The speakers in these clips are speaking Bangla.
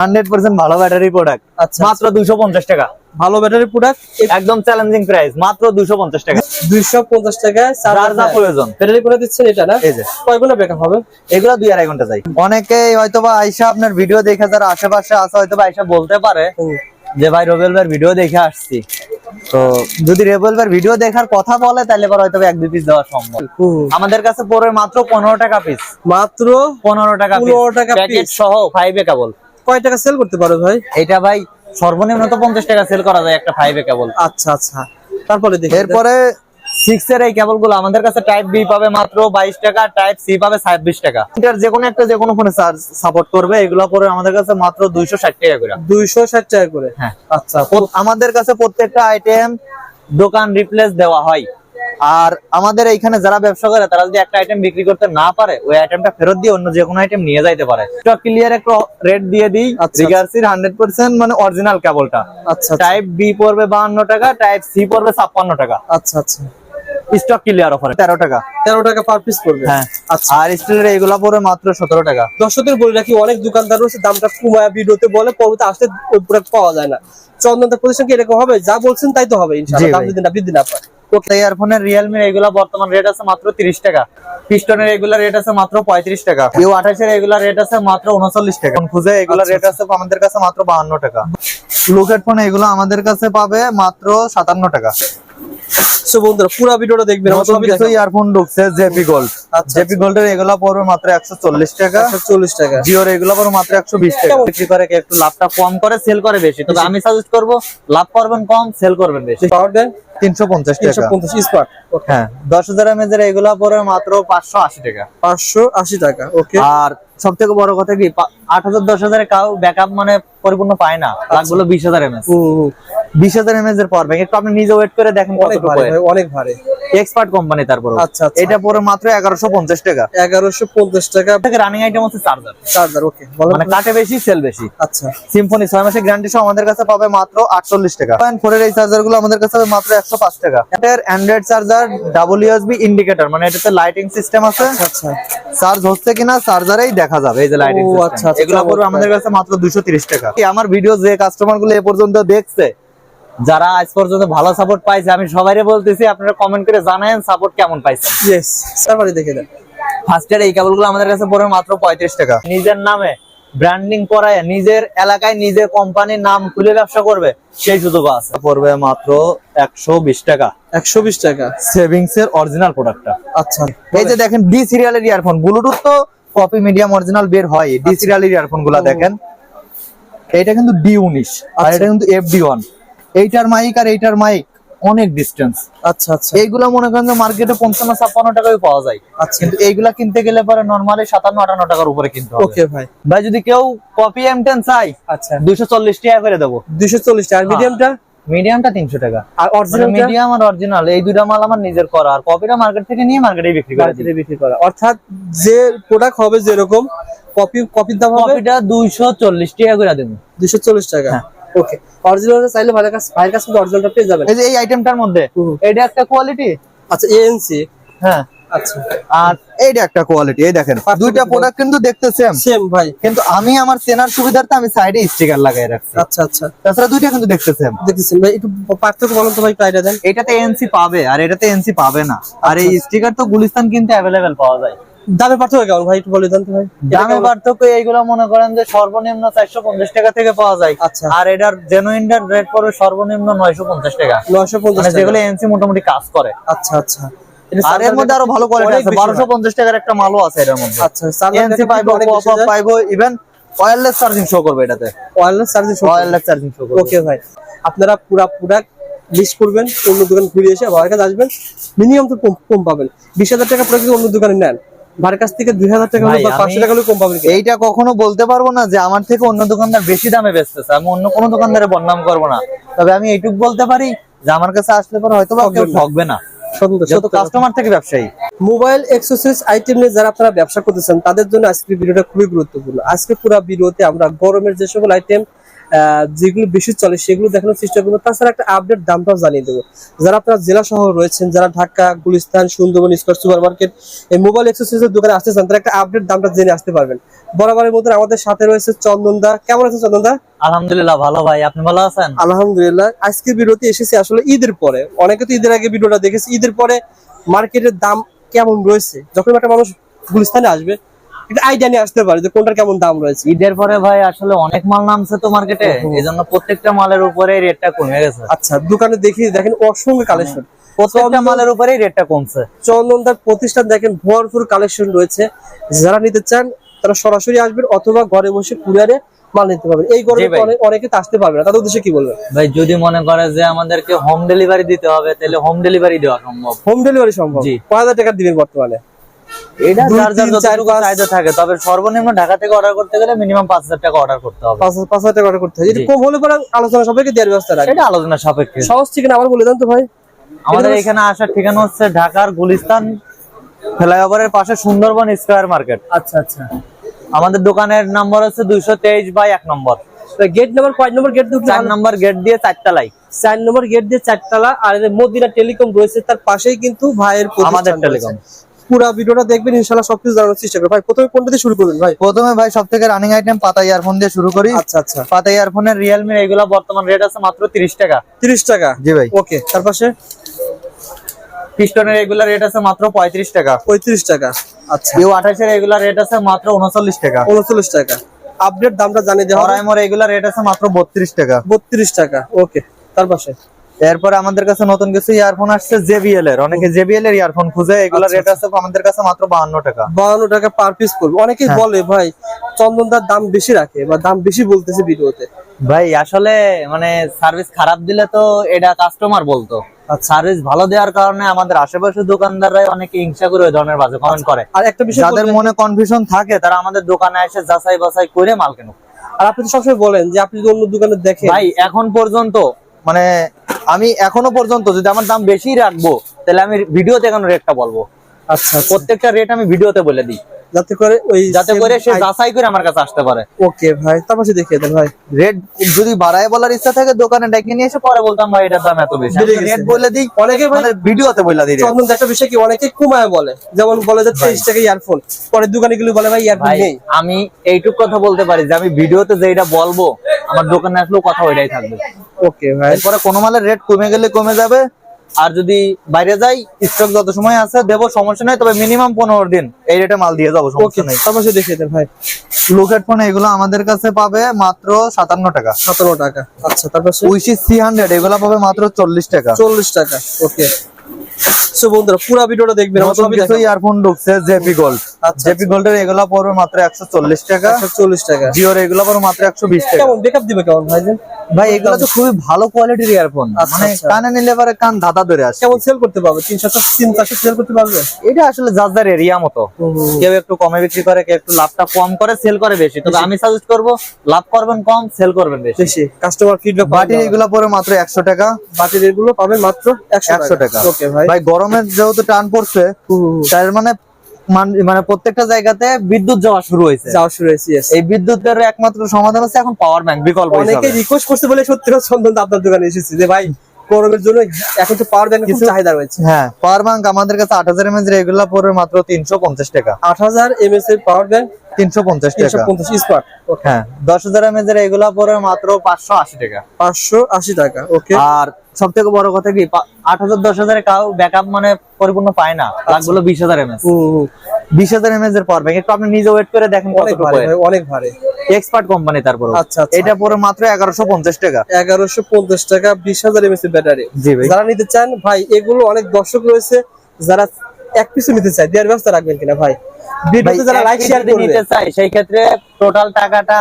হান্ড্রেড পার্সেন্ট ভালো ব্যাটারি প্রোডাক্ট আচ্ছা মাত্র দুশো পঞ্চাশ টাকা। ভালো ব্যাটারি প্রোডাক্ট একদম চ্যালেঞ্জিং প্রাইস মাত্র দুশো পঞ্চাশ টাকা। দুইশো পঞ্চাশ টাকায় যার প্রয়োজন। ব্যাটারি করে দিচ্ছেন এটা না? এই যে। কয় ব্যাকআপ হবে? এগুলো দুই আড়াই ঘণ্টা যাই অনেকেই হয়তো আইসা আপনার ভিডিও দেখে যারা আশেপাশে আছে হয়তো আইসা বলতে পারে যে ভাই ভাইয়ের ভিডিও দেখে আসছি। তো যদি রেবেল ভাইয়ের ভিডিও দেখার কথা বলে তাহলে পরে হয়তো এক দুই পিস দেওয়া সম্ভব। আমাদের কাছে পড়ে মাত্র পনেরো টাকা পিস মাত্র পনেরো টাকা 15 টাকা প্যাকেট। সহ ফাইভে কেবল। কয় টাকা সেল করতে পারো ভাই? এটা ভাই সর্বনিম্ন তো পঞ্চাশ টাকা সেল করা যায় একটা ফাইভে কেবল আচ্ছা আচ্ছা। তারপরে দেখি। এরপরে সিক্স এর এই কেবলগুলো আমাদের কাছে টাইপ বি পাবে মাত্র বাইশ টাকা টাইপ সি পাবে ছাব্বিশ টাকা। এটার যে কোনো একটা যে কোনো ফোনে সাপোর্ট করবে এগুলো পরে আমাদের কাছে মাত্র দুইশো ষাট টাকা করে। দুইশো ষাট টাকা করে? হ্যাঁ। আচ্ছা আমাদের কাছে প্রত্যেকটা আইটেম দোকান রিপ্লেস দেওয়া হয়। আর আমাদের এইখানে যারা ব্যবসা করে তারা যদি একটা আইটেম বিক্রি করতে না পারে ওই আইটেমটা ফেরত দিয়ে অন্য যে কোনো আইটেম নিয়ে যাইতে পারে। ক্লিয়ার একটু রেট দিয়ে দিই আচ্ছা। রিগার্সির হান্ড্রেড পার্সেন্ট মানে অরিজিনাল কেবলটা। আচ্ছা টাইপ বি পড়বে বাহান্ন টাকা টাইপ সি পড়বে ছাপ্পান্ন টাকা। আচ্ছা আচ্ছা। স্টক ক্লিয়ার অফার তেরো টাকা। তেরো টাকা পার পিস পড়বে। হ্যাঁ। আচ্ছা। আর স্টিলের এইগুলা পড়বে মাত্র সতেরো টাকা। দর্শকদের বলে রাখি অনেক দোকানদার রয়েছে দামটা কমায় ভিডিওতে বলে পরবর্তী আসলে ওই প্রোডাক্ট পাওয়া যায় না। চন্দনটা প্রতিষ্ঠান কি এরকম হবে? যা বলছেন তাই তো হবে ইনশাআল্লাহ। দাম যদি না বৃদ্ধি না পায় ইয়ারফোনের রিয়েলমির এগুলা বর্তমান রেট আছে মাত্র তিরিশ টাকা। পিস্টনের এগুলা রেট আছে মাত্র পঁয়ত্রিশ টাকা। ইউ আঠাশের এগুলা রেট আছে মাত্র উনচল্লিশ টাকা। খুঁজে এগুলা রেট আছে আমাদের কাছে মাত্র বাহান্ন টাকা। লুকেট ফোন এগুলো আমাদের কাছে পাবে মাত্র সাতান্ন টাকা। সো বন্ধুরা পুরো ভিডিওটা দেখবেন আমার সবই কিছু ইয়ারফোন ঢুকছে জেপি গোল্ড জেপি গোল্ডের এগুলা পড়বে মাত্র একশো চল্লিশ টাকা। চল্লিশ টাকা। জিওর এগুলো পড়বে মাত্র একশো বিশ টাকা। কেমন? বিক্রি করে কে একটু লাভটা কম করে সেল করে বেশি। তবে আমি সাজেস্ট করব লাভ করবেন কম সেল করবেন বেশি। পাওয়ার দেন? তিনশো পঞ্চাশ তিনশো টাকা পঞ্চাশ স্মার্ট হ্যাঁ দশ হাজার এমএজ এর এগুলা পরে মাত্র পাঁচশো আশি টাকা। পাঁচশো আশি টাকা ওকে আর সব থেকে বড় কথা কি আট হাজার দশ হাজারে কাউ ব্যাকআপ মানে পরিপূর্ণ পায় না। লাগগুলো বিশ হাজার এমএস বিশ হাজার এমএস এর পাওয়ার ব্যাংক একটু আপনি নিজে ওয়েট করে দেখেন অনেক ভারে অনেক ভারী। এক্সপার্ট কোম্পানি তারপর আচ্ছা, আচ্ছা। এটা পরে মাত্র এগারোশো পঞ্চাশ টাকা। এগারোশো পঞ্চাশ টাকা। থেকে রানিং আইটেম হচ্ছে চার্জার চার্জার ওকে মানে কাটে বেশি সেল বেশি। আচ্ছা। সিম্ফনি মাসের গ্যারান্টি সহ আমাদের কাছে পাবে মাত্র আটচল্লিশ টাকা। পয়েন্ট এর এই আমাদের কাছে পাবে মাত্র একশো পাঁচ টাকা। এটার Android charger double USB indicator মানে এটাতে লাইটিং সিস্টেম আছে। আচ্ছা চার্জ হচ্ছে কিনা চার্জারেই দেখা যাবে এই যে লাইটিং আচ্ছা, আচ্ছা, এগুলো পড়বে আমাদের কাছে মাত্র দুশো তিরিশ টাকা। কি আমার ভিডিও যে কাস্টমারগুলো এ পর্যন্ত দেখছে যারা আজ পর্যন্ত ভালো সাপোর্ট পাইছে আমি সবাইরে বলতেছি আপনারা কমেন্ট করে জানায়েন সাপোর্ট কেমন পাইছেন। সার্ভারে দেখে দেন। ফার্স্ট এর এই কেবলগুলো আমাদের কাছে পড়বে মাত্র পঁয়ত্রিশ টাকা। নিজের নামে ব্র্যান্ডিং করায় নিজের এলাকায় নিজের কোম্পানির নাম খুলে ব্যবসা করবে সেই সুযোগ আছে। পড়বে মাত্র একশো বিশ টাকা। একশো বিশ টাকা। সেভিংস এর অরিজিনাল প্রোডাক্টটা আচ্ছা। এই যে দেখেন ডি সিরিয়ালের ইয়ারফোন ব্লুটুথ তো কপি মিডিয়াম অরিজিনাল বের হয়। ডি সিরিয়ালের ইয়ারফোনগুলা দেখেন। এটা কিন্তু ডি উনিশ আর আচ্ছা। এটা কিন্তু এফ ডি ওয়ান এইটার মাইক আর এইটার মাইক অনেক ডিস্টেন্স আচ্ছা আচ্ছা। এইগুলা মনে করেন যে মার্কেটে পঞ্চান্ন ছাপ্পান্ন টাকায় পাওয়া যায়। আচ্ছা। কিন্তু এইগুলা কিনতে গেলে পরে নর্মালি সাতান্ন আটান্ন টাকার উপরে কিনতে হবে। ওকে ভাই। ভাই যদি কেউ কপি এম টেন চাই আচ্ছা। দুইশো চল্লিশ টাকা করে দেবো। দুইশো চল্লিশ টাকা। মিডিয়ামটা মিডিয়ামটা তিনশো টাকা। আর অরিজিনাল মিডিয়াম আর অরিজিনাল এই দুইটা মাল আমার নিজের করা। আর কপিটা মার্কেট থেকে নিয়ে মার্কেটে বিক্রি করে বিক্রি করা। অর্থাৎ যে প্রোডাক্ট হবে যেরকম কপি কপির দাম হবে? কপিটা দুইশো চল্লিশ টাকা করে দেবো। দুইশো চল্লিশ টাকা। হ্যাঁ। ওকে চাইলে ভাইয়ের কাছে ভাইয়ের কাছে অরিজিনালটা পেয়ে যাবেন। এই যে এই আইটেমটার মধ্যে এটা একটা কোয়ালিটি আচ্ছা এএনসি হ্যাঁ। আচ্ছা। আর এইটা একটা কোয়ালিটি এই দেখেন দুইটা প্রোডাক্ট কিন্তু দেখতে সেম সেম ভাই। কিন্তু আমি আমার চেনার সুবিধার্থে আমি সাইডে স্টিকার লাগাই রাখছি। আচ্ছা আচ্ছা। তাছাড়া দুইটা কিন্তু দেখতে সেম দেখতেছেন ভাই একটু পার্থক্য বলেন তো ভাই দেন। এটাতে এনসি পাবে আর এটাতে এনসি পাবে না। আর এই আচ্ছা। স্টিকার তো গুলিস্তান কিন্তু অ্যাভেলেবেল পাওয়া যায়। পার্থক্য কেমন ভাই? একটু বলে দেন ভাই। দামে পার্থক্য এইগুলো মনে করেন যে সর্বনিম্ন চারশো পঞ্চাশ টাকা থেকে পাওয়া যায়। আচ্ছা। আর এটার জেনুইনটার রেট পড়বে সর্বনিম্ন নয়শো পঞ্চাশ টাকা। নয়শো পঞ্চাশ মানে যেগুলো এনসি মোটামুটি কাজ করে। আচ্ছা আচ্ছা। এটা আর এর মধ্যে আরও ভালো কোয়ালিটি আছে বারোশো পঞ্চাশ টাকার একটা মালও আছে এটার মধ্যে। আচ্ছা এনসি পাইবো অনেক বেশি পপ যায়। পাইবো ইভেন ওয়্যারলেস চার্জিং শো করবে এটাতে। Wireless charging wireless charging show করবে। ওকে ভাই। আপনারা পুরা প্রোডাক্ট লিস্ট করবেন অন্য দোকান ঘুরে এসে কাছে আসবেন। মিনিমাম তো কম পাবেন। বিশ হাজার টাকা প্রোডাক্ট অন্য দোকানে নেন ভাইয়ের কাছ থেকে দুই হাজার টাকা হলে ভাই, বা পাঁচশো টাকা কম পাবেন এইটা কখনো বলতে পারব না যে আমার থেকে অন্য দোকানদার বেশি দামে বেচতেছে। আমি অন্য কোনো দোকানদারে বদনাম করব না। তবে আমি এইটুক বলতে পারি যে আমার কাছে আসলে পরে হয়তো বা কেউ না। ঠকবে না। যেহেতু কাস্টমার থেকে ব্যবসায়ী। মোবাইল আইটেম নিয়ে যারা আপনারা ব্যবসা করতেছেন তাদের জন্য আজকে ভিডিওটা খুবই গুরুত্বপূর্ণ। আজকে পুরো ভিডিওতে আমরা গরমের যে সকল আইটেম যেগুলো বেশি চলে সেগুলো দেখানোর চেষ্টা করব। তাছাড়া একটা আপডেট দামটাও জানিয়ে দেবো। যারা আপনারা জেলা শহর রয়েছেন যারা Dhaka Gulistan Sundarban square super market এই মোবাইল এক্সেসরিজের দোকানে আসতে চান তারা একটা আপডেট দামটা জেনে আসতে পারবেন। বরাবরের মতন আমাদের সাথে রয়েছে চন্দনদা। কেমন আছে চন্দনদা? আলহামদুলিল্লাহ ভালো ভাই। আপনি ভালো আছেন? আলহামদুলিল্লাহ। আজকে ভিডিওতে এসেছি আসলে ঈদের পরে। অনেকে তো ঈদের আগে ভিডিওটা দেখেছে। ঈদের পরে মার্কেটের দাম কেমন রয়েছে? যখন একটা মানুষ গুলিস্তানে আসবে একটা আইডিয়া নিয়ে আসতে পারে যে কোনটার কেমন দাম রয়েছে। ঈদের পরে ভাই আসলে অনেক মাল নামছে তো মার্কেটে এই জন্য প্রত্যেকটা মালের উপরে রেটটা কমে গেছে। আচ্ছা দোকানে দেখি দেখেন অসংখ্য কালেকশন প্রত্যেকটা মালের উপরেই রেটটা কমছে। চন্দনদার প্রতিষ্ঠান দেখেন ভরপুর কালেকশন রয়েছে। যারা নিতে চান তারা সরাসরি আসবেন অথবা ঘরে বসে কুরিয়ারে মাল নিতে পারবেন। এই গরমে অনেক- আসতে পারবে না। তাদের উদ্দেশ্যে কি বলবেন? ভাই যদি মনে করে যে আমাদেরকে হোম ডেলিভারি দিতে হবে তাহলে হোম ডেলিভারি দেওয়া সম্ভব। হোম ডেলিভারি সম্ভব। কয় হাজার টাকা দিবেন বর্তমানে? এটা যতটুকু চাহিদা থাকে তবে সর্বনিম্ন ঢাকা থেকে অর্ডার করতে গেলে মিনিমাম পাঁচ হাজার টাকা অর্ডার করতে হবে। পাঁচ হাজার- টাকা অর্ডার করতে যদি কম হলে পরে আলোচনা সবাইকে দেওয়ার ব্যবস্থা রাখবে এটা আলোচনা সাপেক্ষে। সহজ ঠিকানা আবার বলে দেন তো ভাই। আমাদের এখানে আসার ঠিকানা হচ্ছে ঢাকার গুলিস্তান ফ্লাইওভারের পাশে সুন্দরবন স্কয়ার মার্কেট। আচ্ছা আচ্ছা। আমাদের দোকানের নাম্বার হচ্ছে দুইশো তেইশ বাই এক নম্বর। গেট নাম্বার কয় নম্বর গেট দিয়ে চার নম্বর গেট দিয়ে চারতলাই চার নম্বর গেট দিয়ে চারতলা আর মদিনা টেলিকম রয়েছে তার পাশেই কিন্তু ভাইয়ের আমাদের টেলিকম। পুরো ভিডিওটা দেখবেন ইনশাআল্লাহ সবকিছু জানার চেষ্টা করবেন। ভাই প্রথমে কোনটা দিয়ে শুরু করবেন ভাই? প্রথমে ভাই সব থেকে রানিং আইটেম পাতা ইয়ারফোন দিয়ে শুরু করি। আচ্ছা আচ্ছা। পাতা ইয়ারফোনের রিয়েলমির এগুলো বর্তমান রেট আছে মাত্র তিরিশ টাকা। তিরিশ টাকা? জি ভাই। ওকে তার পাশে? পিস্টনের এগুলা রেট আছে মাত্র পঁয়ত্রিশ টাকা। পঁয়ত্রিশ টাকা আচ্ছা। ইউ আঠাশের এগুলা রেট আছে মাত্র উনচল্লিশ টাকা। উনচল্লিশ টাকা। আপডেট দামটা জানিয়ে দেওয়া হবে। অরাইমোর এগুলা রেট আছে মাত্র বত্রিশ টাকা। বত্রিশ টাকা ওকে তার পাশে? এরপর আমাদের কাছে নতুন কিছু ইয়ারফোন আসছে জেবিএল এর। অনেকে জেবিএল এর ইয়ারফোন খুঁজে এগুলা আচ্ছা, রেট আছে আমাদের কাছে মাত্র বাহান্ন টাকা। বাউন্ন টাকা পার পিস পড়বে অনেকেই হ্যাঁ। বলে ভাই চন্দনদার দাম বেশি রাখে বা দাম বেশি বলতেছে ভিডিওতে। ভাই আসলে মানে সার্ভিস খারাপ দিলে তো এটা কাস্টমার বলতো। আচ্ছা। সার্ভিস ভালো দেওয়ার কারণে আমাদের আশেপাশে দোকানদাররা অনেকে হিংসা করে ওই ধরনের বাজে কমেন্ট করে। আর একটা বিষয় যাদের মনে কনফিউশন থাকে তারা আমাদের দোকানে এসে যাচাই বাছাই করে মাল কেনুক। আর আপনি তো সবসময় বলেন যে আপনি যদি অন্য দোকানে দেখেন ভাই এখন পর্যন্ত মানে আমি এখনও পর্যন্ত যদি আমার দাম বেশি রাখব তাহলে আমি ভিডিওতে এখন রেটটা বলব আচ্ছা আচ্ছা। প্রত্যেকটা রেট আমি ভিডিওতে বলে দিই যাতে করে ওই যাতে করে সে যাচাই করে আমার কাছে আসতে পারে। ওকে ভাই দেখিয়ে দেন ভাই। রেট যদি বাড়ায় বলার ইচ্ছা থাকে দোকানে ডেকে নিয়ে এসে পরে বলতাম ভাই এটার দাম এত বেশি। রেট বলে দিই অনেকে মানে ভিডিওতে বলে দিই একটা বিষয় কি অনেকে কমায় বলে। যেমন বলে যে তেইশ টাকা ইয়ারফোন। পরের দোকানে গুলো বলে ভাই ইয়ারফোন ভাই নেই। আমি এইটুক কথা বলতে পারি যে আমি ভিডিওতে যেটা বলব আমার দোকানে আসলেও কথা ওইটাই থাকবে। ওকে ভাই। এরপরে কোনো মালের রেট কমে গেলে কমে যাবে আর যদি বাইরে যাই স্টক যত সময় আছে দেবো সমস্যা নাই তবে মিনিমাম পনেরো দিন এই রেটে মাল দিয়ে যাব সমস্যা নেই। দেখিয়ে দেন ভাই। এগুলো আমাদের কাছে পাবে মাত্র সাতান্ন টাকা। সতেরো টাকা। আচ্ছা উইসি হান্ড্রেড এগুলো পাবে মাত্র চল্লিশ টাকা। চল্লিশ টাকা ওকে সো বন্ধুরা পুরো ভিডিওটা দেখবেন ইয়ারফোন ঢুকছে জেপি গোল্ড জেপি গোল্ডের এগুলো পড়বে মাত্র একশো চল্লিশ টাকা। চল্লিশ টাকা। জিওর এগুলো পড়বে মাত্র একশো বিশ টাকা। কেমন? বেকআপ দিবে কেমন ভাই ভাই এগুলো তো খুবই ভালো কোয়ালিটির ইয়ারফোন আচ্ছা, মানে আচ্ছা। কানে নিলে পরে কান ধরে আসে। কেমন সেল করতে পারবে? তিন চারশো তিন চারশো সেল করতে পারবে? এটা আসলে যার এরিয়া মতো। কেউ একটু কমে বিক্রি করে কেউ একটু লাভটা কম করে সেল করে বেশি। তবে আমি সাজেস্ট করব লাভ করবেন কম সেল করবেন বেশি। কাস্টমার ফিডব্যাক বাটি এগুলো পরে মাত্র একশো টাকা। বাটির এগুলো পাবেন মাত্র একশো একশো টাকা। ওকে ভাই। ভাই গরমের যেহেতু টান পড়ছে তার মানে মান- প্রত্যেকটা জায়গাতে বিদ্যুৎ যাওয়া শুরু হয়েছে। যাওয়া শুরু হয়েছে এই বিদ্যুতের একমাত্র সমাধান হচ্ছে এখন পাওয়ার ব্যাংক বিকল্প অনেকে রিকোয়েস্ট করছে বলে সত্যি দা আপনার দোকানে এসেছি যে ভাই গরমের জন্য এখন তো পাওয়ার ব্যাংক কিছু চাহিদা রয়েছে। হ্যাঁ পাওয়ার ব্যাংক আমাদের কাছে আট হাজার পড়বে মাত্র তিনশো পঞ্চাশ টাকা। আট হাজার এমএস এর পাওয়ার ব্যাংক তিনশো পঞ্চাশ টাকা। হ্যাঁ দশ হাজার এমএজ এর এগুলো পড়বে মাত্র পাঁচশো আশি টাকা। পাঁচশো আশি টাকা ওকে আর সব থেকে বড় কথা কি আট হাজার দশ হাজারে কাউ ব্যাকআপ মানে পরিপূর্ণ পায় না। আচ্ছা। লাগল বিশ হাজার এমএস। বিশ হাজার এমএস এর পাওয়ার ব্যাংক একটু আপনি নিজে ওয়েট করে দেখেন অনেক ভারী এক্সপার্ট কোম্পানি তারপর আচ্ছা এটা পরে মাত্র এগারোশো পঞ্চাশ টাকা। এগারোশো পঞ্চাশ টাকা বিশ হাজার এমএস এর ব্যাটারি জি ভাই। যারা নিতে চান ভাই এগুলো অনেক দর্শক রয়েছে যারা এক পিছু নিতে চায় দেওয়ার ব্যবস্থা রাখবেন কিনা ভাই? ভিডিওতে যারা লাইক শেয়ার নিতে চাই সেই ক্ষেত্রে টোটাল টাকাটা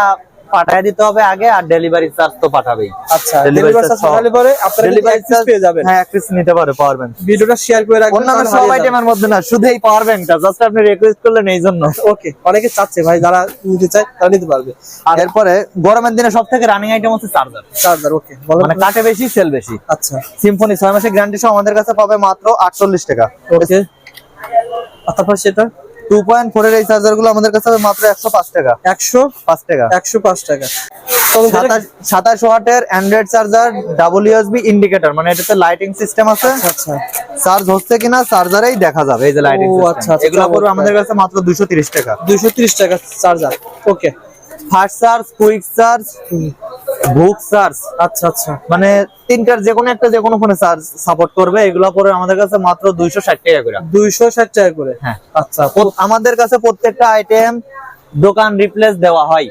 পাঠায় দিতে হবে আগে আর ডেলিভারি চার্জ তো পাঠাবেই। আচ্ছা ডেলিভারি চার্জ। পাঠালে পরে আপনারা ডেলিভারি চার্জ পেয়ে যাবেন। হ্যাঁ পিস নিতে পারে পাওয়ার ব্যাংক ভিডিওটা শেয়ার করে রাখবেন অন্যান্য সব। আইটেমের মধ্যে না শুধু এই পাওয়ার ব্যাংকটা জাস্ট আপনি রিকোয়েস্ট করলেন এই জন্য। ওকে অনেকে চাচ্ছে ভাই যারা নিতে চায় তারা নিতে পারবে। আর এরপরে গরমের দিনে সব থেকে রানিং আইটেম হচ্ছে চার্জার চার্জার ওকে মানে কাটে বেশি সেল বেশি। আচ্ছা। সিম্ফনি ছয় মাসের গ্যারান্টি সহ আমাদের কাছে পাবে মাত্র আটচল্লিশ টাকা। ওকে তারপর সেটা? টু পয়েন্ট ফোর এর এই চার্জারগুলো আমাদের কাছে মাত্র একশো পাঁচ টাকা। একশো? পাঁচ টাকা। একশো পাঁচ টাকা। সাতাশ ওয়াটের Android charger double USB indicator মানে এটাতে লাইটিং সিস্টেম আছে। আচ্ছা চার্জ হচ্ছে কিনা চার্জারেই দেখা যাবে এই যে লাইটিং ও, আচ্ছা, আচ্ছা, এগুলো পড়বে আমাদের কাছে মাত্র দুশো তিরিশ টাকা। দুইশো তিরিশ টাকা charger okay fast charge quick charge book charge আচ্ছা আচ্ছা। মানে তিনটার যে কোনো একটা যে কোনো ফোনে চার্জ সাপোর্ট করবে এগুলো পরে আমাদের কাছে মাত্র দুইশো ষাট টাকা করে। দুইশো ষাট টাকা করে। হ্যাঁ। আচ্ছা প্রত- আমাদের কাছে প্রত্যেকটা আইটেম দোকান রিপ্লেস দেওয়া হয়।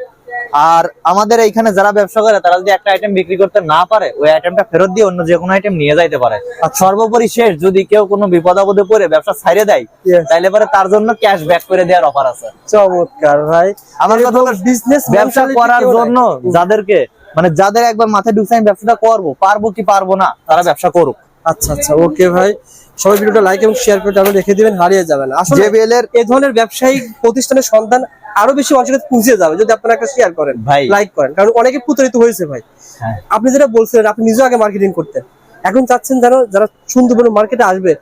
আর আমাদের এইখানে যারা ব্যবসা করে তারা যদি একটা আইটেম বিক্রি করতে না পারে ওই আইটেমটা ফেরত দিয়ে অন্য যে কোনো আইটেম নিয়ে যাইতে পারে। আর সর্বোপরি শেষ যদি কেউ কোনো বিপদ আপদে পড়ে ব্যবসা ছাইড়ে দেয়. তাইলে পরে তার জন্য ক্যাশ ব্যাক করে দেওয়ার অফার আছে। চমৎকার ভাই। আমার কথা হলো বিজনেস ব্যবসা করার জন্য যাদেরকে মানে যাদের একবার মাথায় ঢুকছে আমি ব্যবসাটা করব পারব কি পারব না? তারা ব্যবসা করুক। আচ্ছা আচ্ছা ওকে ভাই। সবাই ভিডিওটা লাইক এবং শেয়ার করে আপনি রেখে দিবেন হারিয়ে যাবে না। আসলে এর এই ধরনের ব্যবসায়িক প্রতিষ্ঠানের সন্ধান আরও বেশি মানুষের পৌঁছে যাবে যদি আপনারা একটা শেয়ার করেন ভাই। লাইক করেন। কারণ অনেকে প্রতারিত হয়েছে ভাই। হ্যাঁ। আপনি যেটা বলছিলেন আপনি নিজেও আগে মার্কেটিং করতেন। এখন চাচ্ছেন যেন যারা মার্কেটে আসবে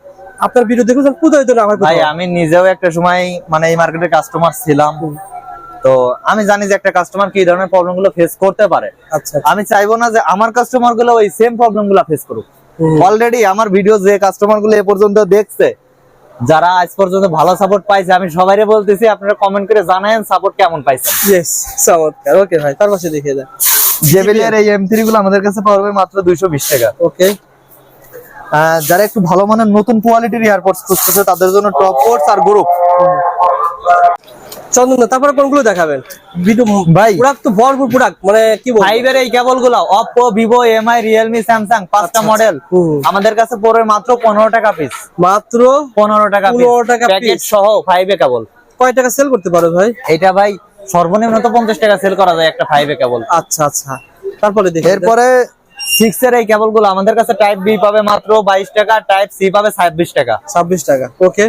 আপনার ভিডিও দেখে প্রতারিত না হয় ভাই আমি নিজেও একটা সময় মানে এই মার্কেটের কাস্টমার ছিলাম। তো আমি জানি যে একটা কাস্টমার কি ধরনের প্রবলেমগুলো ফেস করতে পারে। আচ্ছা। আমি চাইব না যে আমার কাস্টমারগুলো ওই সেম প্রবলেমগুলো ফেস করুক। অলরেডি আমার ভিডিও যে কাস্টমারগুলো এ পর্যন্ত দেখছে যারা আজ পর্যন্ত ভালো সাপোর্ট পাইছে আমি সবাইরে বলতেছি আপনারা কমেন্ট করে জানায়েন সাপোর্ট কেমন পাইছেন। চমৎকার। ওকে ভাই তার পাশে দেখিয়ে দেন। জেবিএল এর এই এম থ্রি গুলো আমাদের কাছে পড়বে মাত্র দুইশো বিশ টাকা। ওকে যারা একটু ভালো মানের নতুন কোয়ালিটির এয়ারপোর্টস খুঁজতেছে তাদের জন্য টপ কোর্স আর গ্রুপ চন্দন তারপরে কোনগুলো দেখাবেন? ভাই। প্রোডাক্ট তো ভরপুর প্রোডাক্ট মানে কি বলব? ফাইভ এই কেবলগুলো Oppo Vivo Mi Realme Samsung পাঁচটা মডেল আমাদের কাছে পড়বে মাত্র পনেরো টাকা পিস মাত্র পনেরো টাকা 15 টাকা প্যাকেট সহ ফাইভ কেবল কয় টাকা সেল করতে পারো ভাই? এটা ভাই সর্বনিম্ন তো পঞ্চাশ টাকা সেল করা যায় একটা ফাইভ কেবল আচ্ছা আচ্ছা। তারপরে এরপরে সিক্স এর এই কেবলগুলো আমাদের কাছে টাইপ বি পাবে মাত্র বাইশ টাকা টাইপ সি পাবে ছাব্বিশ টাকা। ছাব্বিশ টাকা ওকে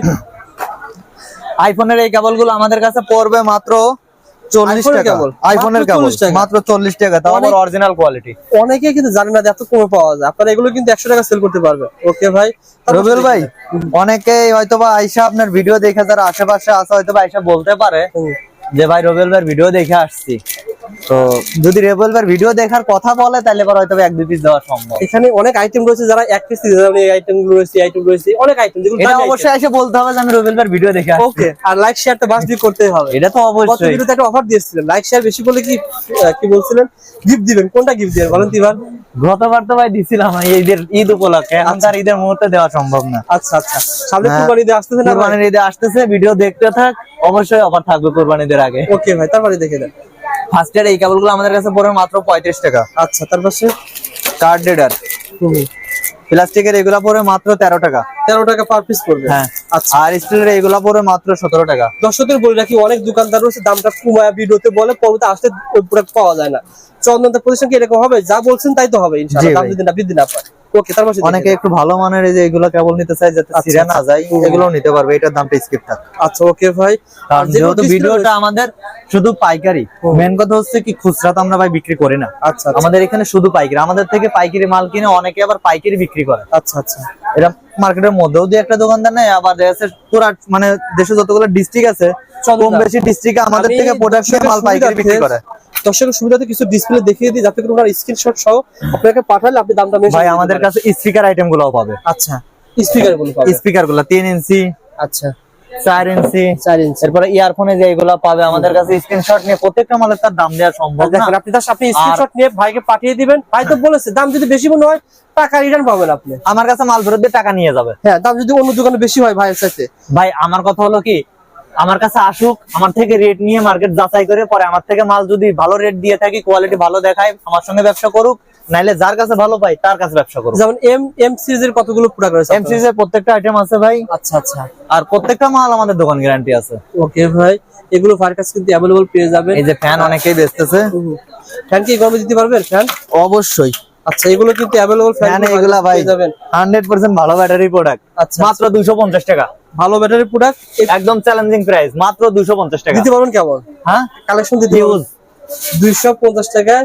আইফোনের এই কেবলগুলো আমাদের কাছে পড়বে মাত্র চল্লিশ টাকা। কেবল? আইফোনের মাত্র কেবল। মাত্র চল্লিশ টাকা তাও আবার অরিজিনাল কোয়ালিটি অনেকে কিন্তু জানে না এত কমে পাওয়া যায়। আপনারা এগুলো কিন্তু একশো টাকা সেল করতে পারবে ওকে ভাই? রবিউল ভাই অনেকেই হয়তোবা আইসা আপনার ভিডিও দেখে যারা আশেপাশে আছে হয়তোবা আইসা বলতে পারে। যে ভাই ভাইয়ের ভিডিও দেখে আসছি। তো যদি ভাইয়ের ভিডিও দেখার কথা বলে তাহলে পরে হয়তো এক দুই পিস দেওয়া সম্ভব। এখানে অনেক আইটেম রয়েছে যারা এক পিস যেমন এই আইটেম রয়েছে আইটেম রয়েছে অনেক আইটেম এটা অবশ্যই এসে বলতে হবে যে আমি ভাইয়ের ভিডিও দেখে আসছি। ওকে আর লাইক শেয়ারটা বাস দিয়ে করতেই হবে। এটা তো গত অবশ্যই ভিডিওতে একটা অফার দিয়েছিলেন লাইক শেয়ার বেশি বলে কি কি বলছিলেন? গিফট দিবেন কোনটা গিফট দিবেন বলেন তিবার গতবার তো ভাই দিছিলাম ঈদের ঈদ উপলক্ষে। এখন তার ঈদের মুহূর্তে দেওয়া সম্ভব না। আচ্ছা আচ্ছা। সামনে হ্যাঁ। কুরবানি দিয়ে আসতেছে না? কোরবানির ঈদে আসতেছে ভিডিও দেখতে থাক। অবশ্যই অফার থাকবে কোরবানিদের আগে। ওকে ভাই তারপরে দেখে দেন ফার্স্ট এর এই কেবলগুলো আমাদের কাছে পড়ে মাত্র পঁয়ত্রিশ টাকা। আচ্ছা তার পাশে? কার্ড রিডার প্লাস্টিকের এগুলা পরে মাত্র তেরো টাকা। তেরো টাকা পার পিস পড়বে। হ্যাঁ। আচ্ছা। আর স্টিলের এগুলা পরে মাত্র সতেরো টাকা। দর্শকদের বলে রাখি অনেক দোকানদার রয়েছে দামটা কমায় ভিডিওতে বলে পরবর্তী আসতে প্রোডাক্ট পাওয়া যায় না। চন্দনদার প্রতিষ্ঠান কি এরকম হবে? যা বলছেন তাই তো হবে ইনশাআল্লাহ। দাম। যদি না বৃদ্ধি না পায়। ওকে তার পাশে অনেকে একটু ভালো মানের এই যে এগুলো কেবল নিতে চাই যাতে আচ্ছা, ছিঁড়ে না আচ্ছা। যায় এগুলো নিতে পারবে এটার দামটা স্কিপ থাক। আচ্ছা ওকে ভাই। আর কারণ যেগুলো যেহেতু ভিডিওটা আমাদের শুধু পাইকারি মেন কথা হচ্ছে কি খুচরা তো আমরা ভাই বিক্রি করি না। আচ্ছা আচ্ছা। আমাদের এখানে শুধু পাইকারি আমাদের থেকে পাইকারি মাল কিনে অনেকে আবার পাইকারি বিক্রি করে। আচ্ছা আচ্ছা। এটা মার্কেটের মধ্যেও দিয়ে একটা দোকানদার নেই আবার দেখা পুরা মানে দেশে যতগুলো ডিস্ট্রিক্ট আছে কম বেশি ডিস্ট্রিক্টে আমাদের থেকে প্রোডাক্ট মাল পাইকারি বিক্রি করে। দর্শকের সুবিধাতে কিছু ডিসপ্লে দেখিয়ে দিই যাতে করে ওনার স্ক্রিনশট সহ আপনাকে পাঠালে আপনি দামটা ভাই আমাদের কাছে স্পিকার আইটেমগুলো পাবে। আচ্ছা স্পিকারগুলো পাবে। স্পিকারগুলো তিন ইঞ্চি আচ্ছা। চার ইঞ্চি চার ইঞ্চি এরপরে ইয়ারফোনে যে এগুলো পাবে আমাদের কাছে স্ক্রিনশট নিয়ে প্রত্যেকটা মালের তার দাম দেওয়া সম্ভব দেখেন আপনি জাস্ট আপনি স্ক্রিনশট নিয়ে ভাইকে পাঠিয়ে দিবেন। ভাই তো বলেছে দাম যদি বেশি মনে হয় টাকা রিটার্ন পাবেন আপনি। আমার কাছে মাল ফেরত দিয়ে টাকা নিয়ে যাবে। হ্যাঁ দাম যদি অন্য দোকানে বেশি হয় ভাইয়ের সাথে। ভাই আমার কথা হলো কি আমার কাছে আসুক আমার থেকে রেট নিয়ে মার্কেট যাচাই করে পরে আমার থেকে মাল যদি ভালো রেট দিয়ে থাকি কোয়ালিটি ভালো দেখায় আমার সঙ্গে ব্যবসা করুক নাইলে যার কাছে ভালো পাই তার কাছে ব্যবসা করুক। যেমন এম এম সিরিজের কতগুলো প্রোডাক্ট রয়েছে এম সিরিজের প্রত্যেকটা আইটেম আছে ভাই। আচ্ছা আচ্ছা। আর প্রত্যেকটা মাল আমাদের দোকান গ্যারান্টি আছে। ওকে ভাই। এগুলো ভাইয়ের কাছে কিন্তু অ্যাভেলেবল পেয়ে যাবেন। এই যে ফ্যান অনেকেই বেচতেছে। ফ্যান কি গরমে দিতে পারবেন? ফ্যান অবশ্যই। আচ্ছা এগুলো কিন্তু অ্যাভেলেবল ফ্যান এগুলো ভাই যাবেন। হান্ড্রেড পার্সেন্ট ভালো ব্যাটারি প্রোডাক্ট আচ্ছা মাত্র দুশো পঞ্চাশ টাকা। ভালো ব্যাটারি প্রোডাক্ট একদম চ্যালেঞ্জিং প্রাইস মাত্র দুশো পঞ্চাশ টাকা। দিতে পারবেন কেমন? হ্যাঁ? কালেকশন দিতে ইউজ দুইশো পঞ্চাশ টাকায়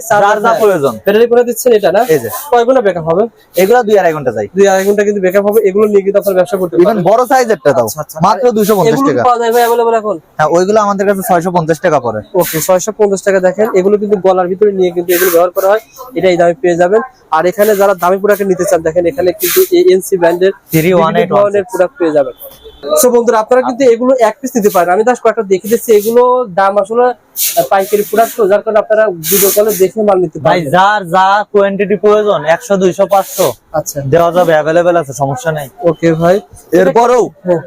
প্রয়োজন। ব্যাটারি করে দিচ্ছেন এটা না? এই যে। কয় ঘণ্টা ব্যাকআপ হবে? এগুলো দুই আড়াই ঘণ্টা যাই দুই আড়াই ঘণ্টা কিন্তু ব্যাকআপ হবে এগুলো নিয়ে কিন্তু আপনার ব্যবসা করতে পারবেন। বড় সাইজেরটা দাও। আচ্ছা, আচ্ছা। মাত্র দুইশো পঞ্চাশ এগুলো টাকা। পাওয়া যায় ভাই অ্যাভেলেবল এখন? হ্যাঁ ওইগুলো আমাদের কাছে ছয়শো পঞ্চাশ টাকা পড়ে। ওকে ছয়শো পঞ্চাশ টাকা দেখেন। এগুলো কিন্তু গলার ভিতরে নিয়ে কিন্তু এগুলো ব্যবহার করা হয়। এটা এই দামে পেয়ে যাবেন। আর এখানে যারা দামি প্রোডাক্ট নিতে চান দেখেন এখানে কিন্তু এএনসি ব্র্যান্ডের থ্রি ওয়ান এইট ধরনের প্রোডাক্ট পেয়ে যাবেন। সো বন্ধুরা আপনারা কিন্তু এগুলো এক পিস নিতে পারেন। আমি দাস কয়েকটা দেখে দিচ্ছি। এগুলো দাম আসলে পাইকারি প্রোডাক্ট তো যার কারণে আপনারা ভিডিও কলে দেখে মাল নিতে ভাই পারেন যার যা কোয়ান্টিটি প্রয়োজন একশো দুইশো পাঁচশো আচ্ছা। দেওয়া যাবে অ্যাভেলেবেল আছে সমস্যা নেই। ওকে ভাই। এরপরেও হ্যাঁ।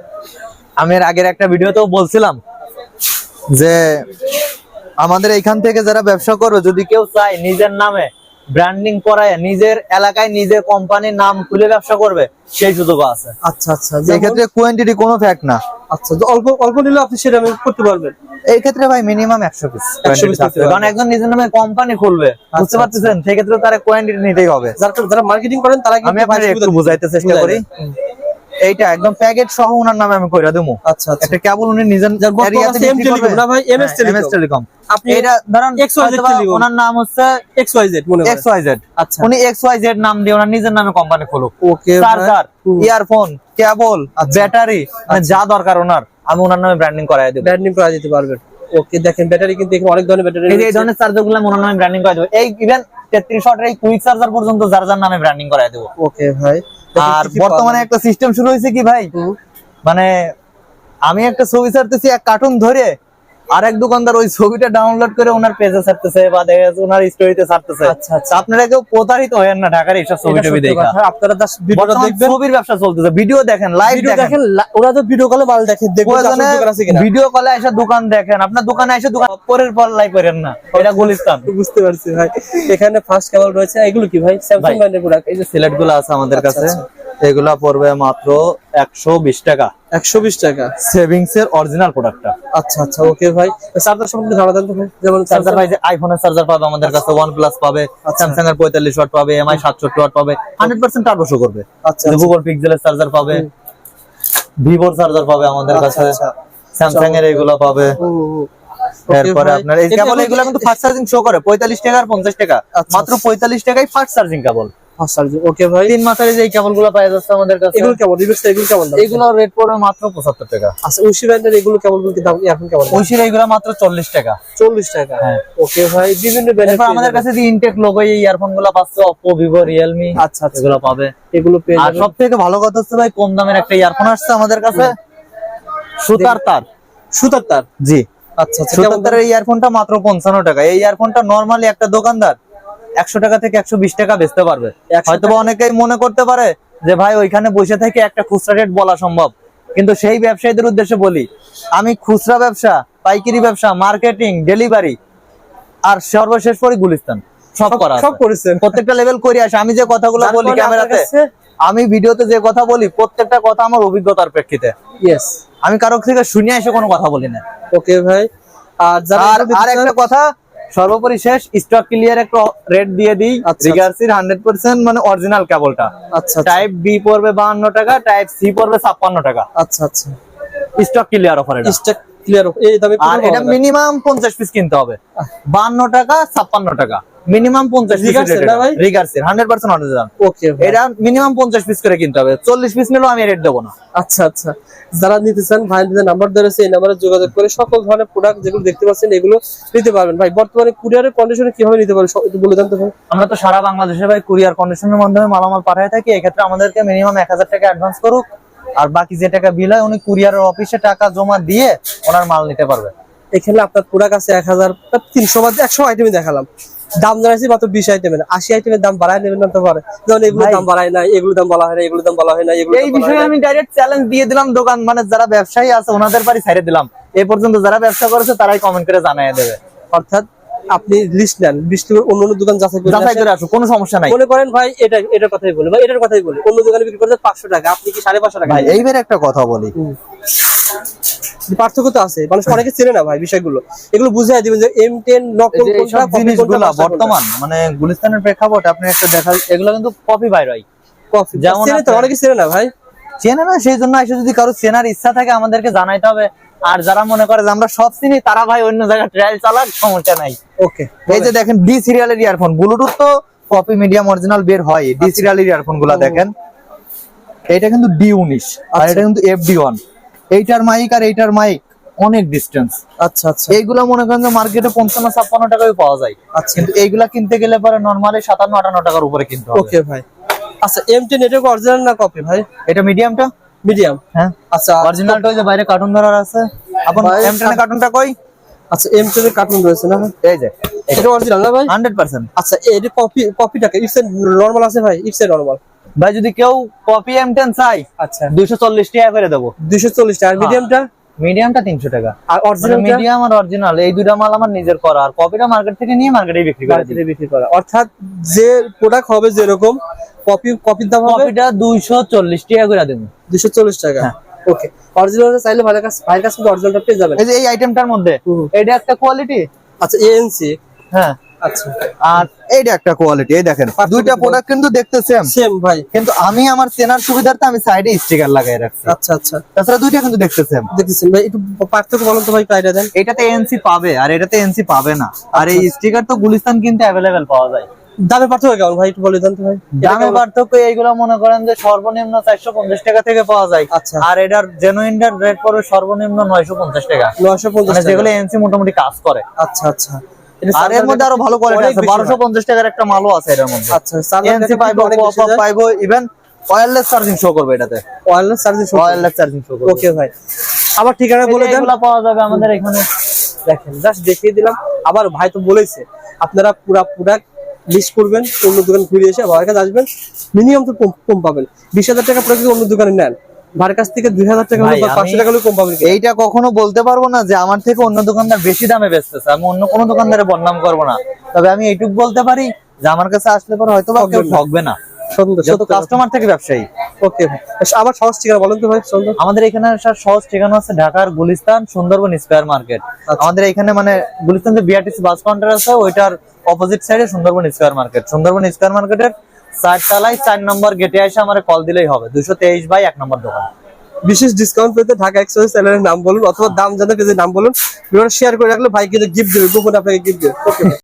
আমি এর আগের একটা ভিডিওতেও বলছিলাম যে আমাদের এখান থেকে যারা ব্যবসা করবে যদি কেউ চায় নিজের নামে ব্র্যান্ডিং করায় নিজের এলাকায় নিজের কোম্পানির নাম খুলে ব্যবসা করবে সেই সুযোগ আছে। আচ্ছা আচ্ছা এই ক্ষেত্রে কোয়ান্টিটি কোনো ফ্যাক্ট না। আচ্ছা অল্প অল্প নিলে আপনি সেটা করতে পারবেন। এই ক্ষেত্রে ভাই মিনিমাম একশো পিস 100 পিস কারণ একজন নিজের নামে কোম্পানি খুলবে বুঝতে পারতেছেন? সেই ক্ষেত্রে তার কোয়ান্টিটি নিতেই হবে। যারা যারা মার্কেটিং করেন তারা কি আমি আপনাদের একটু বোঝাইতে চেষ্টা করি। এইটা একদম প্যাকেট সহ ওনার নামে আমি কইরা দেবো আচ্ছা আচ্ছা। একটা কেবল উনি নিজের এরিয়াতে M Telecom না ভাই, MS Telecom। এমএস টেলিকম আপনি এটা ধরেন XYZ Telecom। ওনার নাম হচ্ছে এক্স ওয়াই জেড মনে হয় এক্স ওয়াই জেড আচ্ছা। উনি এক্স ওয়াই জেড নাম দিয়ে ওনার নিজের নামে company খুলুক। Okay charger earphone cable. Battery যা দরকার ওনার আমি ওনার নামে ব্র্যান্ডিং করাই দেবো। ব্র্যান্ডিং করা যেতে পারবেন। ওকে দেখেন ব্যাটারি কিন্তু এখানে অনেক ধরনের ব্যাটারি এই ধরনের চার্জারগুলো আমি ওনার নামে ব্র্যান্ডিং করাই দেবো। এই ইভেন তেত্রিশ ওয়াটের এই কুইক চার্জার পর্যন্ত যার যার নামে ব্র্যান্ডিং করাই দেবো। ওকে ভাই। আর বর্তমানে একটা সিস্টেম শুরু হয়েছে কি ভাই। মানে আমি একটা ছবি ছাড়তেছি এক কার্টুন ধরে আর এক দোকানদার ওই ছবিটা ডাউনলোড করে ওনার পেজে ছাড়তেছে বা দেখা যাচ্ছে ওনার স্টোরিতে ছাড়তেছে। আচ্ছা আচ্ছা। আপনারা কেউ প্রতারিত হয়েন না ঢাকার এইসব ছবি টবি দেখা। আপনারা জাস্ট ভিডিওটা দেখবেন। ছবির ব্যবসা চলতেছে ভিডিও দেখেন লাইভ দেখেন। ওরা তো ভিডিও কলে মাল দেখেন দেখবেন ভিডিও কলে এসে দোকান দেখেন। আপনার দোকানে এসে দোকান পরের পর লাইভ করেন না। এটা গুলিস্তান। বুঝতে পারছি ভাই। এখানে ফার্স্ট কেবল রয়েছে এগুলো কি ভাই? স্যামসাং ব্র্যান্ডের প্রোডাক্ট এই যে সিলেটগুলো আছে আমাদের আচ্ছা, কাছে আচ্ছা। এগুলা পড়বে মাত্র একশো বিশ টাকা। একশো বিশ টাকা। সেভিংস এর অরিজিনাল প্রোডাক্টটা। আচ্ছা আচ্ছা ওকে ভাই। চার্জার সম্বন্ধে ধারণা ভাই। যেমন চার্জার ভাই যে আইফোনের চার্জার পাবে আমাদের কাছে প্লাস পাবে আচ্ছা। স্যামসাং এর পঁয়তাল্লিশ ওয়াট পাবে এমআই সাতষট্টি ওয়াট পাবে হান্ড্রেড পার্সেন্ট টার্বো শো করবে। আচ্ছা গুগল পিক্সেলের চার্জার পাবে ভিভোর চার্জার পাবে আমাদের আচ্ছা, কাছে আচ্ছা। স্যামসাং এর এগুলো পাবে। এরপরে আপনার এই কেবল এগুলো কিন্তু ফাস্ট চার্জিং শো করে পঁয়তাল্লিশ টাকা আর পঞ্চাশ টাকা। আচ্ছা, মাত্র পঁয়তাল্লিশ টাকায় fast charging cable. Fast charging, ভাই। তিন মাসের যে কেবলগুলো পাওয়া যাচ্ছে আমাদের কাছে এগুলো এগুলো কেমন দাম। এগুলো রেট পড়বে মাত্র পঁচাত্তর টাকা। আচ্ছা উশি ব্র্যান্ডের এগুলো কেমন কি দাম এখন কেমন দাম এগুলো মাত্র চল্লিশ টাকা। চল্লিশ টাকা। হ্যাঁ। ওকে ভাই বিভিন্ন ব্র্যান্ডের এরপর আমাদের কাছে যে ইনটেক লোগো এই ইয়ারফোনগুলো পাচ্ছে আচ্ছা আচ্ছা। এগুলো পাবে। এগুলো পেয়ে আর যাবেন। সব থেকে ভালো কথা হচ্ছে ভাই কম দামের একটা ইয়ারফোন আসছে আমাদের কাছে। সুতার তার। সুতার তার? জি। আচ্ছা আচ্ছা সুতার তারের ইয়ারফোনটা মাত্র পঞ্চান্ন টাকা। এই ইয়ারফোনটা নর্মালি একটা দোকানদার একশো টাকা থেকে একশো বিশ টাকা বেচতে পারবে। হয়তো অনেকেই মনে করতে পারে যে ভাই ওইখানে বসে থেকে একটা খুচরা রেট বলা সম্ভব। কিন্তু সেই ব্যবসায়ীদের উদ্দেশ্যে বলি আমি খুচরা ব্যবসা পাইকারি ব্যবসা মার্কেটিং ডেলিভারি আর সর্বশেষ পরে গুলিস্তান সব করা সব করেছেন। প্রত্যেকটা লেভেল করে আসে। আমি যে কথাগুলো বলি ক্যামেরাতে আমি ভিডিওতে যে কথা বলি প্রত্যেকটা কথা আমার অভিজ্ঞতার প্রেক্ষিতে। ইয়েস আমি কারও থেকে শুনে এসে কোনো কথা বলি না। ওকে ভাই। আর আর একটা কথা সর্বোপরি শেষ স্টক ক্লিয়ার একটা রেট দিয়ে দিই। আচ্ছা। রিগার্সির হান্ড্রেড পার্সেন্ট মানে অরিজিনাল কেবলটা। আচ্ছা আচ্ছা। টাইপ বি পড়বে বাহান্ন টাকা টাইপ সি পড়বে ছাপ্পান্ন টাকা। আচ্ছা আচ্ছা। স্টক ক্লিয়ার অফার এটা। স্টক ক্লিয়ার এই দামে আর এটা মিনিমাম পঞ্চাশ পিস কিনতে হবে। বান্ন টাকা ছাপ্পান্ন টাকা। মিনিমাম পঞ্চাশ পিস Rigarsের না ভাই? রিগার্সির হান্ড্রেড পার্সেন্ট অরিজিনাল ওকে এটা মিনিমাম পঞ্চাশ পিস করে কিনতে হবে। চল্লিশ পিস নিলেও আমি রেট দেবো না। আচ্ছা আচ্ছা। যারা নিতে চান ভাই নাম্বার ধরেছে এই নাম্বারে যোগাযোগ করে সকল ধরনের প্রোডাক্ট যেগুলো দেখতে পাচ্ছেন এগুলো নিতে পারবেন। ভাই বর্তমানে কুরিয়ারের কন্ডিশনে কীভাবে নিতে পারবেন একটু বলে দেন তো ভাই। আমরা তো সারা বাংলাদেশে ভাই কুরিয়ার কন্ডিশনের মাধ্যমে মালামাল পাঠায় থাকি। এক্ষেত্রে আমাদেরকে মিনিমাম এক হাজার টাকা অ্যাডভান্স করুক। আর বাকি যে টাকা বিল হয় উনি কুরিয়ারের অফিসে টাকা জমা দিয়ে ওনার মাল নিতে পারবে। এখানে আপনার প্রোডাক্ট আছে এক হাজার তিনশো বাদ একশো আইটেমে দেখালাম। দাম জানাইছি মাত্র বিশ আইটেমের আশি আইটেমের দাম বাড়ায় নেবেন না তো পারে। যেমন এগুলো দাম বাড়ায় না এগুলো দাম বলা হয় না এগুলো দাম বলা হয় না এগুলো এই বিষয়ে আমি ডাইরেক্ট চ্যালেঞ্জ দিয়ে দিলাম দোকান মানে যারা ব্যবসায়ী আছে ওনাদের বাড়ি ছাইড়ে দিলাম। এ পর্যন্ত যারা ব্যবসা করেছে তারাই কমেন্ট করে জানিয়ে দেবে। অর্থাৎ আপনি লিস্ট নেন লিস্ট অন্য অন্য দোকান যাচাই করে যাচাই করে আসো কোনো সমস্যা নাই। মনে করেন ভাই এটা এটার কথাই বলি ভাই এটার কথাই বলি। অন্য দোকানে বিক্রি করতে পাঁচশো টাকা আপনি কি সাড়ে পাঁচশো টাকা ভাই এইবার একটা কথা বলি। পার্থক্য তো আছে মানুষ অনেকে চেনে না ভাই বিষয়গুলো। এগুলো বুঝাই দিবেন যে এম টেন নকল কোনটা জিনিসগুলা। বর্তমান মানে গুলিস্তানের প্রেক্ষাপট আপনি একটা দেখা এগুলো কিন্তু কপি বাইর হয় কপি যেমন তো অনেকে চেনে না ভাই। চেনে না সেই জন্য এসে যদি কারও চেনার ইচ্ছা থাকে আমাদেরকে জানাইতে হবে। আর যারা মনে করে যে আমরা সব চিনি তারা ভাই অন্য জায়গায় ট্রায়াল চালাক সমস্যা নাই। ওকে এই যে দেখেন ডি সিরিয়ালের ইয়ারফোন ব্লুটুথ তো কপি মিডিয়াম অরিজিনাল বের হয়। ডি সিরিয়ালের ইয়ারফোনগুলা দেখেন। এটা কিন্তু ডি উনিশ আর আচ্ছা। এটা কিন্তু এফ ডি ওয়ান এইটার মাইক আর এইটার মাইক অনেক ডিস্টেন্স আচ্ছা আচ্ছা। এইগুলা মনে করেন যে মার্কেটে পঞ্চান্ন ছাপ্পান্ন টাকায় পাওয়া যায়। আচ্ছা। কিন্তু এইগুলা কিনতে গেলে পরে নর্মালি সাতান্ন আটান্ন টাকার উপরে কিনতে হবে। ওকে ভাই। আচ্ছা এম টেন এটা অরিজিনাল না কপি ভাই? এটা মিডিয়ামটা মিডিয়াম হ্যাঁ। আচ্ছা অরিজিনালটা ওই যে বাইরে কার্টুন ধরার আছে। আপন এম টেনের কার্টুনটা কই? আচ্ছা এম টেন এর কার্টুন রয়েছে না এই যে এটা অরিজিনাল না ভাই? হান্ড্রেড পার্সেন্ট আচ্ছা এটা কপি কপিটাকে ইটস নরমাল আছে ভাই? ইটস নরমাল ভাই যদি কেউ কপি এম টেন চাই আচ্ছা। দুইশো চল্লিশ টাকা করে দেবো। দুইশো চল্লিশ টাকা। মিডিয়ামটা মিডিয়ামটা তিনশো টাকা। আর অরিজিনাল মিডিয়াম আর অরিজিনাল এই দুইটা মাল আমার নিজের করা। আর কপিটা মার্কেট থেকে নিয়ে মার্কেটে বিক্রি করে বিক্রি করা। অর্থাৎ যে প্রোডাক্ট হবে যেরকম কপি কপির দাম হবে? কপিটা দুইশো চল্লিশ টাকা করে দেবো। দুশো চল্লিশ টাকা। হ্যাঁ। ওকে অরিজিনাল চাইলে ভাইয়ের কাছে ভাইয়ের কাছে অরিজিনালটা পেয়ে যাবেন। এই যে এই আইটেমটার মধ্যে এটা একটা কোয়ালিটি আচ্ছা এএনসি হ্যাঁ। আচ্ছা। আর এইটা একটা কোয়ালিটি এই দেখেন দুইটা প্রোডাক্ট কিন্তু দেখতে সেম সেম ভাই। কিন্তু আমি আমার চেনার সুবিধার্থে আমি সাইডে স্টিকার লাগাই রাখছি। আচ্ছা আচ্ছা। তাছাড়া দুইটা কিন্তু দেখতে সেম দেখতেছেন ভাই একটু পার্থক্য বলুন তো ভাই প্রাইটা দেন। এটাতে এনসি পাবে আর এটাতে এনসি পাবে না। আর এই স্টিকার তো গুলিস্তান কিনতে অ্যাভেলেবেল পাওয়া যায়। দামে পার্থক্য কেমন ভাই একটু বলে দেন তো ভাই। দামে পার্থক্য এইগুলো মনে করেন যে সর্বনিম্ন চারশো পঞ্চাশ টাকা থেকে পাওয়া যায়। আচ্ছা। আর এটার জেনুইনটার রেট পড়বে সর্বনিম্ন নয়শো পঞ্চাশ টাকা। নয়শো পঞ্চাশ মানে যেগুলো এনসি মোটামুটি কাজ করে। আচ্ছা আচ্ছা। আর এর মধ্যে আরও ভালো কোয়ালিটি আছে বেশি বারোশো ভাই। পঞ্চাশ টাকার একটা মালও আছে এটার মধ্যে। আচ্ছা এনসি পাইবো। পাইবো ইভেন ওয়্যারলেস চার্জিং শো করবে এটাতে। Wireless charging wireless charging show করবে। ওকে ভাই। আবার ঠিকানা বলে দেন। এগুলো পাওয়া যাবে আমাদের এখানে। দেখেন জাস্ট দেখিয়ে দিলাম। আবার ভাই তো বলেছে আপনারা পুরা প্রোডাক্ট লিস্ট করবেন অন্য দোকান ঘুরে এসে ভাইয়ের কাছে আসবেন। মিনিমাম তো কম কম পাবেন। বিশ হাজার টাকা প্রোডাক্ট অন্য দোকানে নেন ভাইয়ের কাছ থেকে দুই হাজার টাকা হলে ভাই, বা পাঁচশো টাকা কম পাবেন এইটা কখনো বলতে পারব না যে আমার থেকে অন্য দোকানদার বেশি দামে বেচতেছে। আমি অন্য কোনো দোকানদারে বদনাম করব না। তবে আমি এইটুক বলতে পারি যে আমার কাছে আসলে পরে হয়তো বা কেউ ঠকবে না। কাস্টমার থেকে ব্যবসায়ী। ওকে আবার সহজ ঠিকানা বলেন তো ভাই আমাদের এখানে সহজ ঠিকানা আছে ঢাকার গুলিস্তান সুন্দরবন স্কয়ার মার্কেট। আচ্ছা। আমাদের এখানে মানে গুলিস্তান যে বিআরটিসি বাস কাউন্টার আছে ওইটার অপোজিট সাইডে Sundarban square market. Sundarban square মার্কেটের চার তলায় চার নম্বর গেটে এসে আমার কল দিলেই হবে। দুশো তেইশ বাই এক নম্বর দোকান। বিশেষ ডিসকাউন্ট পেতে ঢাকা এক্সপ্রেস চ্যানেলের নাম বলুন অথবা দাম জানতে পেজের নাম বলুন। শেয়ার করে রাখলে ভাই গিফট দেবে, গোপন আপনাকে গিফট দেবে।